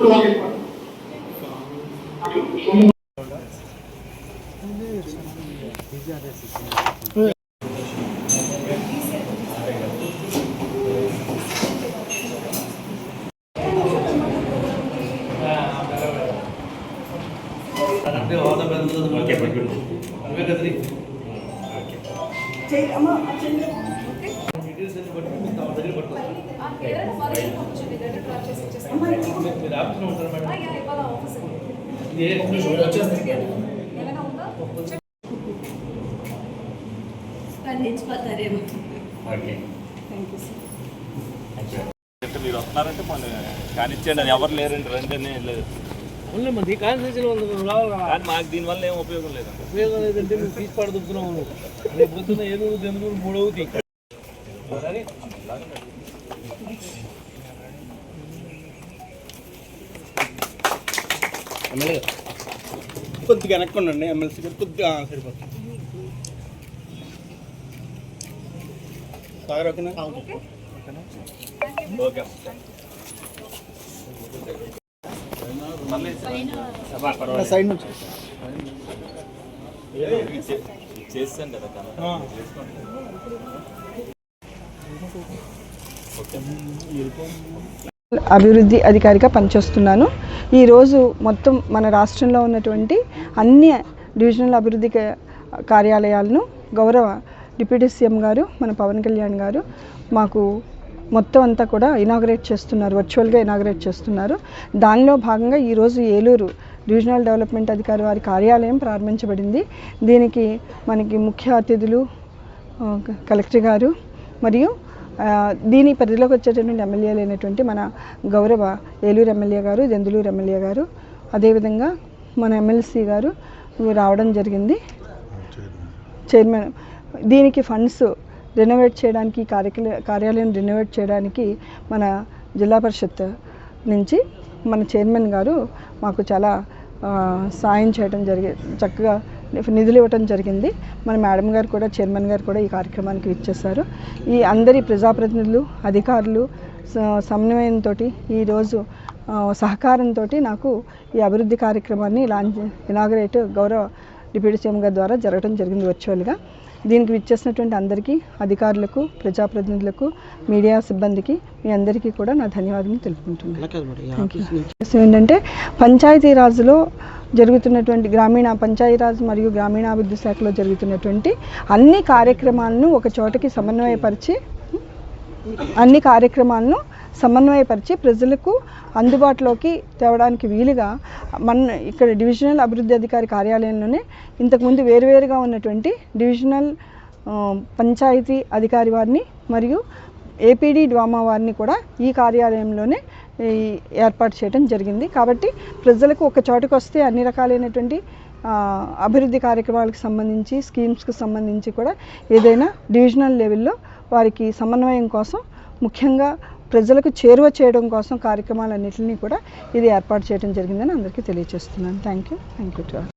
First అది శ్రీనివాస్ మంచి ప్రోత్సహించకుండా ఉంటారు మేడం. మీరు క్లియర్గా స్పందించిపోతారేమో ఓకే. థ్యాంక్ యూ సార్ అంటే మీరు వస్తున్నారంటే మన కానిచ్చేయండి ఎవరు లేరండి రండి లేదు. ఓన్లీ మంది కాన్స్టిట్యూషన్ వాళ్ళు రావాలి కదా. కానీ మాకు దీనివల్ల ఏం ఉపయోగం లేదండి ఉపయోగం లేదంటే నువ్వు తీసి పడదుకున్నావు నువ్వు రేపు పొద్దున్న ఏదో ఎందుకు మూడవుతాయి ఎమ్మెల్యే కొద్దిగా వెనక్కుండండి ఎమ్మెల్సీ గారు కొద్దిగా సరిపోతుంది. సాగర్ ఓకేనా? ఓకే. సైడ్ నుంచి కదా అభివృద్ధి అధికారిగా పనిచేస్తున్నాను. ఈరోజు మొత్తం మన రాష్ట్రంలో ఉన్నటువంటి అన్ని డివిజనల్ అభివృద్ధి కార్యాలయాలను గౌరవ డిప్యూటీ సీఎం గారు మన పవన్ కళ్యాణ్ గారు మాకు మొత్తం అంతా కూడా ఇనాగరేట్ చేస్తున్నారు వర్చువల్గా ఇనాగరేట్ చేస్తున్నారు. దానిలో భాగంగా ఈరోజు ఏలూరు డివిజనల్ డెవలప్మెంట్ అధికారి వారి కార్యాలయం ప్రారంభించబడింది. దీనికి మనకి ముఖ్య అతిథులు కలెక్టర్ గారు మరియు దీని పరిధిలోకి వచ్చేటటువంటి ఎమ్మెల్యేలు అయినటువంటి మన గౌరవ ఏలూరు ఎమ్మెల్యే గారు దెందులూరు ఎమ్మెల్యే గారు అదేవిధంగా మన ఎమ్మెల్సీ గారు రావడం జరిగింది. చైర్మన్ దీనికి ఫండ్స్ రెనోవేట్ చేయడానికి ఈ కార్యక్రమ కార్యాలయం రెనోవేట్ చేయడానికి మన జిల్లా పరిషత్ నుంచి మన చైర్మన్ గారు మాకు చాలా సాయం చేయడం జరిగి చక్కగా నిధులు ఇవ్వటం జరిగింది. మన మేడం గారు కూడా చైర్మన్ గారు కూడా ఈ కార్యక్రమానికి ఇచ్చేశారు ఈ అందరి ప్రజాప్రతినిధులు అధికారులు స- సమన్వయంతో ఈరోజు సహకారంతో నాకు ఈ అభివృద్ధి కార్యక్రమాన్ని లాంచ్ ఇనాగరేట్ గౌరవ డిప్యూటీ సీఎం గారి ద్వారా జరగడం జరిగింది వర్చువల్గా దీనికి విచ్చేసినటువంటి అందరికీ అధికారులకు ప్రజాప్రతినిధులకు మీడియా సిబ్బందికి మీ అందరికీ కూడా నా ధన్యవాదాలు తెలుపుకుంటున్నాను. ఏంటంటే పంచాయతీరాజ్లో జరుగుతున్నటువంటి గ్రామీణ పంచాయతీరాజ్ మరియు గ్రామీణాభివృద్ధి శాఖలో జరుగుతున్నటువంటి అన్ని కార్యక్రమాలను ఒక చోటకి సమన్వయపరిచి అన్ని కార్యక్రమాలను సమన్వయపరిచి ప్రజలకు అందుబాటులోకి తేవడానికి వీలుగా మన ఇక్కడ డివిజనల్ అభివృద్ధి అధికారి కార్యాలయంలోనే ఇంతకుముందు వేరువేరుగా ఉన్నటువంటి డివిజనల్ పంచాయతీ అధికారి వారిని మరియు ఏపీడీ డ్వామా వారిని కూడా ఈ కార్యాలయంలోనే ఏర్పాటు చేయడం జరిగింది. కాబట్టి ప్రజలకు ఒక చోటుకు వస్తే అన్ని రకాలైనటువంటి అభివృద్ధి కార్యక్రమాలకు సంబంధించి స్కీమ్స్కి సంబంధించి కూడా ఏదైనా డివిజనల్ లెవెల్లో వారికి సమన్వయం కోసం ముఖ్యంగా ప్రజలకు చేరువ చేయడం కోసం కార్యక్రమాలన్నింటినీ కూడా ఇది ఏర్పాటు చేయడం జరిగిందని అందరికీ తెలియజేస్తున్నాను. Thank you thank you